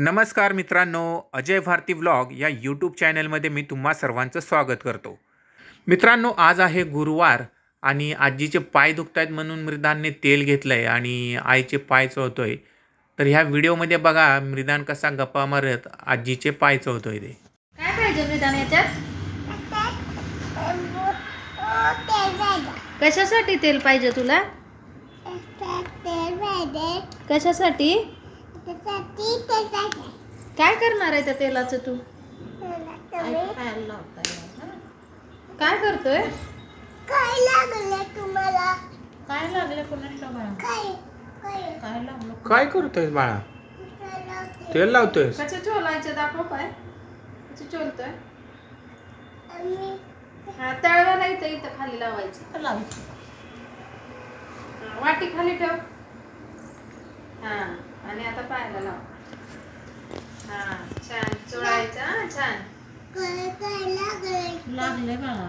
नमस्कार मित्रांनो अजय भारती व्लॉग या यूट्यूब चॅनलमध्ये मी तुम्हा सर्वांचं स्वागत करतो. मित्रांनो आज आहे गुरुवार आणि आजीचे पाय दुखत आहेत म्हणून मृदानने तेल घेतलं आहे आणि आईचे पाय चोळतोय. तर ह्या व्हिडिओमध्ये बघा मृदान कसा गप्पा मारत आजीचे पाय चोळतोय ते. काय पाहिजे मृदान याच्यात? कशासाठी तेल पाहिजे तुला? कशासाठी? काय करणार आहे त्या तेलाचं तू? काय करतोय? काय लागले तुम्हाला काय लागलं कोणाला बाळा? काय काय काय लागलं? काय करतोय बाळा? तेल लावतोय कसं चोलायचं दाखव पाय. कसं चोलतोय? हा तळवाला इथं इथं खाली लावायचं. लावायची. वाटी खाली ठेव. हा. आणि आता पायाला लाव. हा छान. चोळायचं छान. लागले लागले बाळा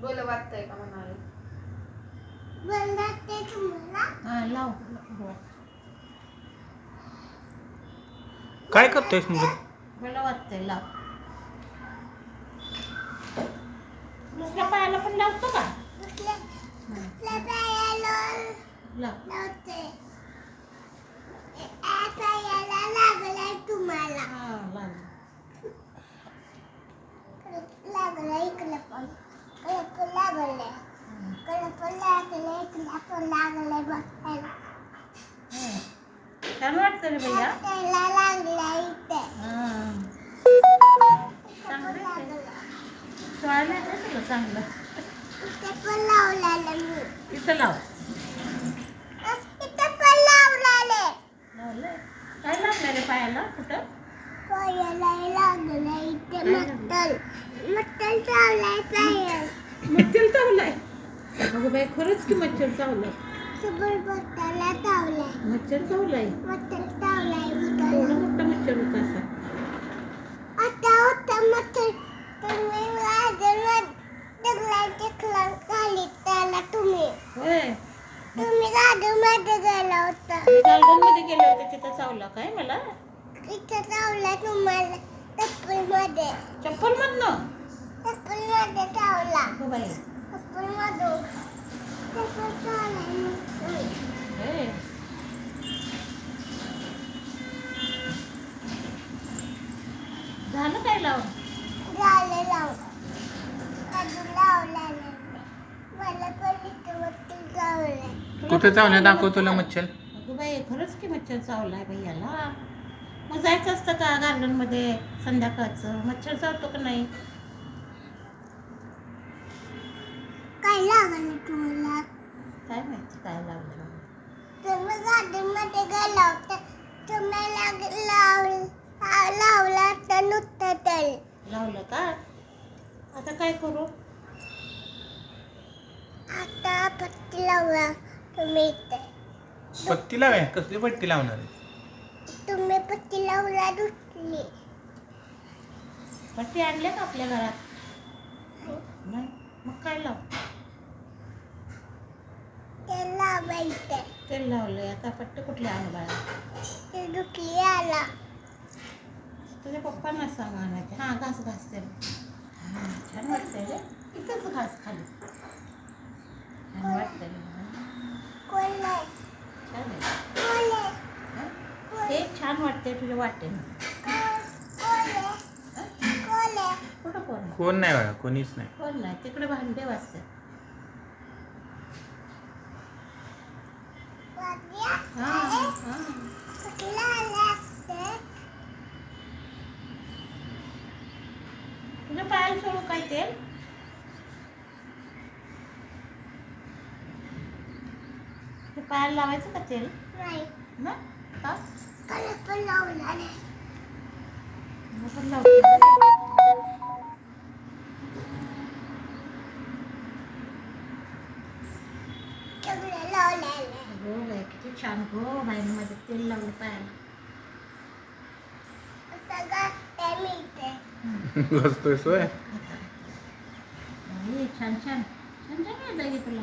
बोल वाटतंय का म्हणाले? हा लाव. काय करतोय मला वाटतंय लाव. दुसऱ्या पायाला पण लावतो का? छान वाटतं रे भैया चांगलं? मी. इथं लाव इथे पण लावलेले लावलंय काय लागलं रे पायाला कुठं? मच्छर चावलाय? अगं बाई खरंच की मच्छर चावलाय. मच्छर चावलाय. मोठा मच्छर होता असा आता होता मट्टल तुम्ही वाजवत दगडाचे खिळा खाली त्याला तुम्ही होय तुम्ही गाडू मध्ये गेला होता. गार्डनमध्ये गेले होते तिथं चावला काय मला? इथे चावला तुम्हाला टप्पलमध्ये चप्पल मधनं टप्पलमध्ये चावला. अगं बाई. टप्पल मधून टप्पल चावलाय मग. होय झालं काय लाव झालं लावलं अजून लावला नाही मला पण इथं वरती चावलंय कुठं चावलं? दाखव तुला मच्छर. अगं बाई खरंच की मच्छर चावलाय भैयाला मग जायचं असतं का गार्डनमध्ये संध्याकाळचं? मच्छर चावतो का नाही? काय लागलं तुम्हाला? काय माहिती काय लागलं? तुम्ही गाडीमध्ये गेला होता. तुम्ही लाग लाव लावला तर नुसतं तरी लावलं का? आता काय करू? आता पत्ती लावला तुम्ही इथे पत्ती लावाय कसली पट्टी लावणार आहे? तुम्ही पत्ती लावला दुसरी. पट्टी आणल्या का आपल्या घरात. नाही मग काय लाव? ते लावायचं तेल लावलंय. आता पट्टी कुठली आणू बाळा? ते दुखली आला तुझ्या पप्पांना सांग आणायचे. हां घास घास ते हां छान वाटतंय रे. इथंच घास खाली. छान वाटतंय. नाही छान वाटतंय तुझ्या वाटेनं कोण कुठं नाही बाळा कोणीच नाही. कोण नाही तिकडे भांडे वाजतात. हां हां. असते तुझ्या पायाला सोडू काय तेल ते? पायाला लावायचं का तेल? नाही. ना? का? कडे पण लावला नाही मग पण लावते सगळे लावलेले हो बाई किती छान. हो बाईनं माझं तेल लावलं पायाला. सोय. बाई, छान छान. छान छान की तुला.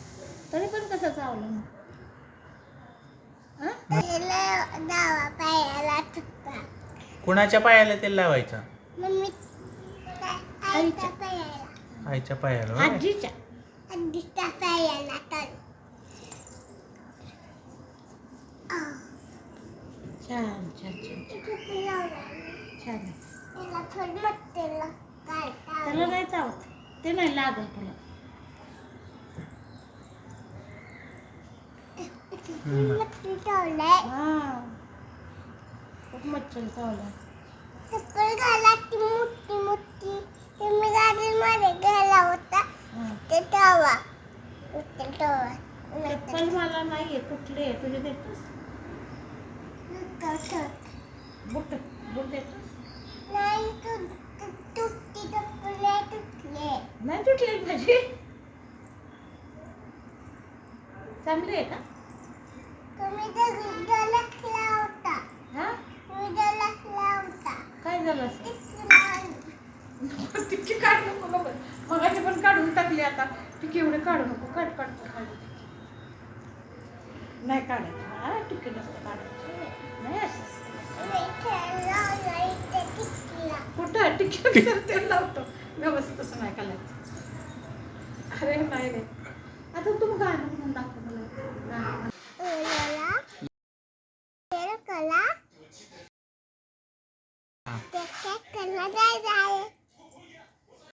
तरी पण कसं चावलं हा? कुणाच्या पायाला तेल लावायचं? मम्मी आईच्या. पायाला. आईच्या पायाला आजीच्या. आजीच्या पायाला तर. छान छान त्याला नाही चावत. ते नाही लागल तुला मच्छर चावलाय हा. खूप मच्छर चावला चक्कर घाला ती मोठी मोठी तुम्ही गाडीमध्ये घ्यायला होता. हा. ते टावा ते टावा चप्पल मला नाहीये कुठले आहे? तुझे देतोस? Boot boot देतोस? नाही तू तू- तुटती तुटले तुटले नाही तुटले माझी चांगली आहे का? काय झालं तिची काढ नको नको मगाची पण काढून टाकली आता. ती एवढे काढू नको. काढ काढ काढ. नाही काढायचं. हा टिके नसतं काढायचं. नाही असं. कुठं? टिके तर ते लावतो. व्यवस्थित तसं नाही करायचं अरे नाही रे आता तू गाणं म्हणून दाखव मला. गाणं.